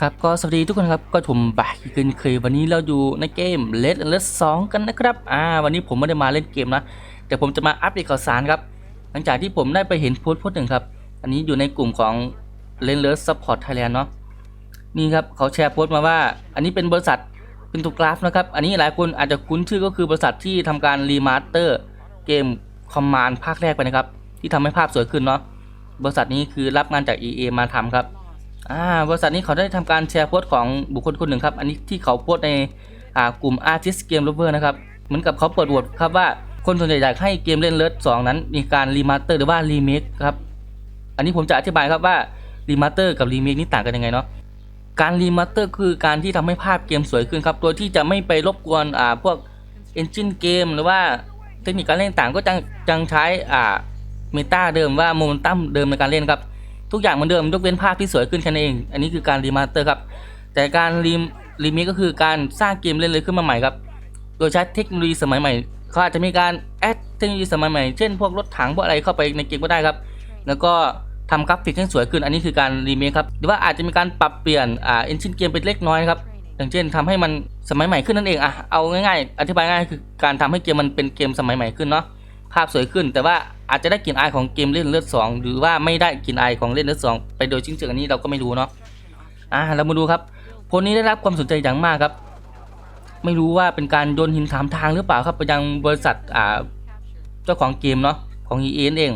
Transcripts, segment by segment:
ครับก็สวัสดีทุกคนครับก็ผมบายกินเคยวันนี้เราอยู่ในเกม Red Alert 2กันนะครับอ่าวันนี้ผมไม่ได้มาเล่นเกมนะแต่ผมจะมาอัปเดตข่าวสารครับหลังจากที่ผมได้ไปเห็นโพสต์โพสต์หนึ่งครับ อันนี้อยู่ในกลุ่มของ Red Alert Support Thailand เนาะนี่ครับเขาแชร์โพสต์มาว่า อันนี้เป็นบริษัทเป็นตัวกราฟนะครับ อันนี้หลายคนอาจจะคุ้นชื่อก็คือบริษัทที่ทำการรีมาสเตอร์เกมคอมมานด์ภาคแรกไปนะครับที่ทำให้ภาพสวยขึ้นเนาะบริษัทนี้คือรับงานจาก EA มาทำครับ อ่าบริษัทนี้เขาได้ทำการแชร์โพสต์ของบุคคลคนหนึ่งครับ อันนี้ที่เขาโพสต์ในอ่ากลุ่ม Artist Game Lover นะครับ เหมือนกับเขาเปิดโหวตครับว่าคนส่วนใหญ่อยากให้เกมเล่นเลิศ2นั้น มีการรีมาสเตอร์หรือว่ารีเมคครับ อันนี้ผมจะอธิบายครับว่ารีมาสเตอร์กับรีเมคนี่ต่างกันยังไงเนาะ การรีมาสเตอร์คือการที่ทำให้ภาพเกมสวยขึ้นครับ โดยที่จะไม่ไปรบกวนอ่าพวก Engine เกมหรือว่าเทคนิคการเล่นต่างก็จังจังใช้อ่าเมตาเดิมว่าโมเมนตัมเดิมในการเล่นครับ ทุกอย่างเหมือนเดิมยกเว้นภาพที่สวยขึ้นแค่นั้นเอง อันนี้คือการรีมาสเตอร์ครับ แต่การรีรีมคก็คือการสร้างเกมเล่นเลยขึ้นมาใหม่ครับ โดยใช้เทคโนโลยีสมัยใหม่เขาอาจจะมีการแอดเทคโนโลยีสมัยใหม่ เช่นพวกรถถังพวกอะไรเข้าไปในเกมก็ได้ครับ แล้วก็ทำกราฟิกให้สวยขึ้น อันนี้คือการรีเมคครับ หรือว่าอาจจะมีการปรับเปลี่ยนอ่าเอนจินเกมไปเล็กน้อยครับอย่างเช่นทำให้มันสมัยใหม่ขึ้นนั่นเองอะเอาง่ายๆ อธิบายง่ายคือการทำให้เกมมันเป็นเกมสมัยใหม่ขึ้นเนาะภาพสวยขึ้น แต่ว่า อาจจะได้กลิ่นอายของเกมเล่นเลือดสองหรือว่าไม่ได้กลิ่นอายของเล่นเลือดสองไปโดยชิ้นเชิงอันนี้เราก็ไม่รู้เนาะอ่าเรามาดูครับโพสต์นี้ได้รับความสนใจอย่างมากครับ ไม่รู้ว่าเป็นการโยนหินถามทางหรือเปล่าครับไปยังบริษัทอ่าเจ้าของเกมเนาะของ EA นั่นเอง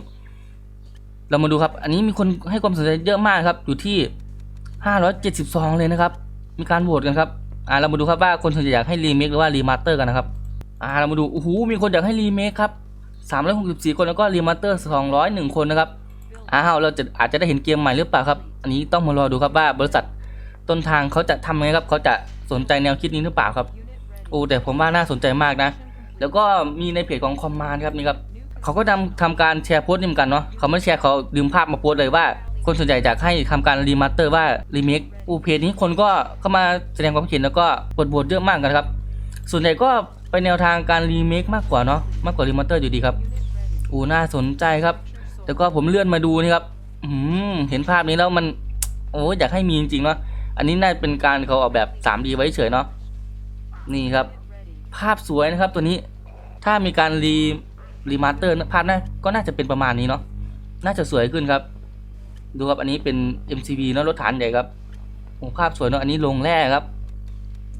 เรามาดูครับ อันนี้มีคนให้ความสนใจเยอะมากครับ อยู่ที่ 572 เลยนะครับ มีการโหวตกันครับอ่าเรามาดูครับว่าคนส่วนใหญ่อยากให้รีเมคหรือว่ารีมาสเตอร์กันนะครับอ่าเรามาดูโอ้โหมีคนอยากให้รีเมคครับ 364 คนแล้วก็รีมาสเตอร์ 201 คนนะครับอ้าวเราจะอาจจะได้เห็นเกมใหม่หรือเปล่าครับ อันนี้ต้องมารอดูครับว่าบริษัทต้นทางเขาจะทำไงครับเขาจะสนใจแนวคิดนี้หรือเปล่าครับโอ้แต่ผมว่าน่าสนใจมากนะ แล้วก็มีในเพจของคอมมานครับนี่ครับเขาก็ทำทำการแชร์โพสต์นี่เหมือนกันเนาะเขาไม่แชร์เขาดึงภาพมาโพสต์เลยว่า คนส่วนใหญ่อยากให้ทำการรีมาสเตอร์ว่ารีเมคอูเพจนี้คนก็เข้ามาแสดงความคิดเห็นแล้วก็กดโหวตเยอะมากกันครับ ส่วนใหญ่ก็ ไปแนวทางการรีเมคมากกว่าเนาะมากกว่ารีมาสเตอร์อยู่ดีครับอูน่าสนใจครับแล้วก็ผมเลื่อนมาดูนี่ครับอืมเห็นภาพนี้แล้วมัน โอ้ยอยากให้มีจริงๆเนาะอันนี้น่าจะเป็นการเขาออกแบบ 3D ไว้เฉยเนาะนี่ครับ ภาพสวยนะครับตัวนี้ถ้ามีการรีรีมาสเตอร์ภาพน่าก็น่าจะเป็นประมาณนี้เนาะน่าจะสวยขึ้นครับ ดูครับอันนี้เป็น MCV เนอะรถฐานใหญ่ครับโอ้ภาพสวยเนาะอันนี้ลงแร่ครับ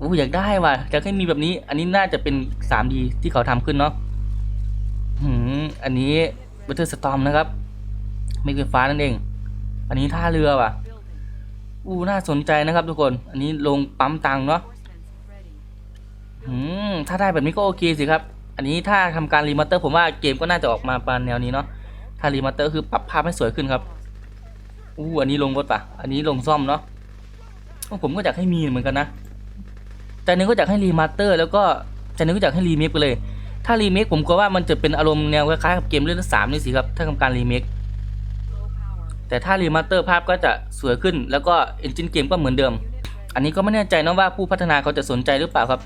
อ้อยากได้ว่ะอยากให้มีแบบนี้ อันนี้น่าจะเป็น 3D ที่เขาทำขึ้นเนาะหืมอันนี้บัตเตอร์สตอมนะครับไม่ไฟฟ้านั่นเอง อันนี้ท่าเรือว่ะ อู้น่าสนใจนะครับทุกคน อันนี้ลงปั๊มตังเนาะหืมถ้าได้แบบนี้ก็โอเคสิครับ อันนี้ถ้าทำการรีมาสเตอร์ผมว่าเกมก็น่าจะออกมาประมาณแนวนี้เนาะ ถ้ารีมาสเตอร์คือปรับภาพให้สวยขึ้นครับ อู้อันนี้ลงรถป่ะอันนี้ลงซ่อมเนาะโอ้ผมก็อยากให้มีเหมือนกันนะ ใจหนึงก็อยากให้รีมาสเตอร์แล้วก็ใจหนึงก็อยากให้รีเมคไปเลย ถ้ารีเมคผมก็ว่ามันจะเป็นอารมณ์แนวคล้ายๆกับเกมเล่นสามนี่สิครับ ถ้าทำการรีเมคแต่ถ้ารีมาสเตอร์ภาพก็จะสวยขึ้น แล้วก็เอนจินเกมก็เหมือนเดิม อันนี้ก็ไม่แน่ใจนะว่าผู้พัฒนาเขาจะสนใจหรือเปล่าครับ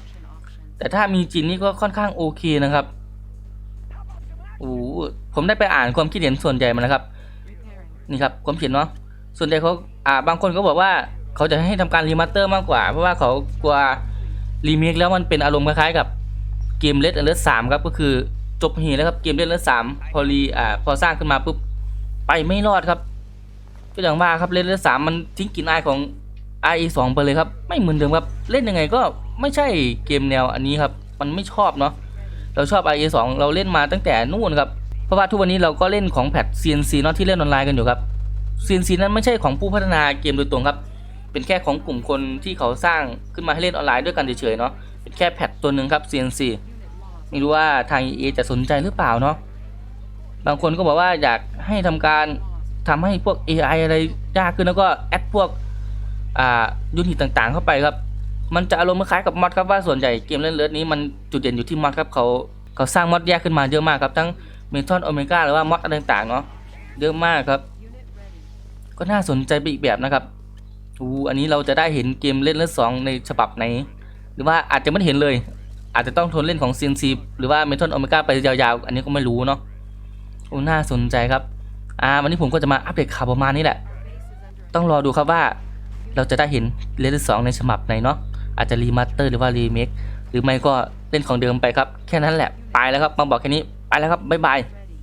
แต่ถ้ามีจริงนี่ก็ค่อนข้างโอเคนะครับโอ้ผมได้ไปอ่านความคิดเห็นส่วนใหญ่มาแล้วครับ นี่ครับความคิดเห็นเนาะส่วนใหญ่เขาอ่าบางคนก็บอกว่าเขาจะให้ทำการรีมาสเตอร์มากกว่า เพราะว่าเขากลัว รีเมคแล้วมันเป็นอารมณ์คล้ายๆกับเกมเลดอเลอร์สามครับก็คือจบเหแล้วครับเกมเลดอเลอร์สามพอรีอ่าพอสร้างขึ้นมาปุ๊บไปไม่รอดครับก็อย่างว่าครับเลดอเลอร์สามมันทิ้งกลิ่นอายของ RE สองไปเลยครับไม่เหมือนเดิมครับเล่นยังไงก็ไม่ใช่เกมแนวอันนี้ครับมันไม่ชอบเนาะเราชอบ RE สองเราเล่นมาตั้งแต่นู่นครับเพราะว่าทุกวันนี้เราก็เล่นของแพท CNC เนาะที่เล่นออนไลน์กันอยู่ครับ CNC นั้นไม่ใช่ของผู้พัฒนาเกมโดยตรงครับ เป็นแค่ของกลุ่มคนที่เขาสร้างขึ้นมาให้เล่นออนไลน์ด้วยกันเฉยๆเนาะเป็นแค่แพทตัวหนึ่งครับ CNC ไม่รู้ว่าทาง EA จะสนใจหรือเปล่าเนาะบางคนก็บอกว่าอยากให้ทำการทำให้พวก AI อะไรยากขึ้นแล้วก็แอดพวกอ่ายูนิตต่างๆ เข้าไปครับ มันจะอารมณ์คล้ายกับมอดครับว่าส่วนใหญ่เกมเล่นเลิศนี้มันจุดเด่นอยู่ที่มอดครับเขาเขาสร้างมอดแยกขึ้นมาเยอะมากครับทั้งเมทอนโอเมก้าหรือว่ามอดอะไรต่างๆเนาะเยอะมากครับ ก็น่าสนใจไปอีกแบบนะครับ อู้อันนี้เราจะได้เห็นเกมเล่นเลิศสองในฉบับไหน หรือว่าอาจจะไม่เห็นเลย อาจจะต้องทนเล่นของ CNC หรือว่า Metal Omega ไปยาวๆ อันนี้ก็ไม่รู้เนาะโอ้น่าสนใจครับ อ่าวันนี้ผมก็จะมาอัปเดตข่าวประมาณนี้แหละ ต้องรอดูครับว่า เราจะได้เห็นเลนสองในฉบับไหนเนาะ อาจจะรีมาสเตอร์หรือว่ารีเมค หรือไม่ก็เล่นของเดิมไปครับ แค่นั้นแหละ ไปแล้วครับ มาบอกแค่นี้ ไปแล้วครับ บ๊ายบาย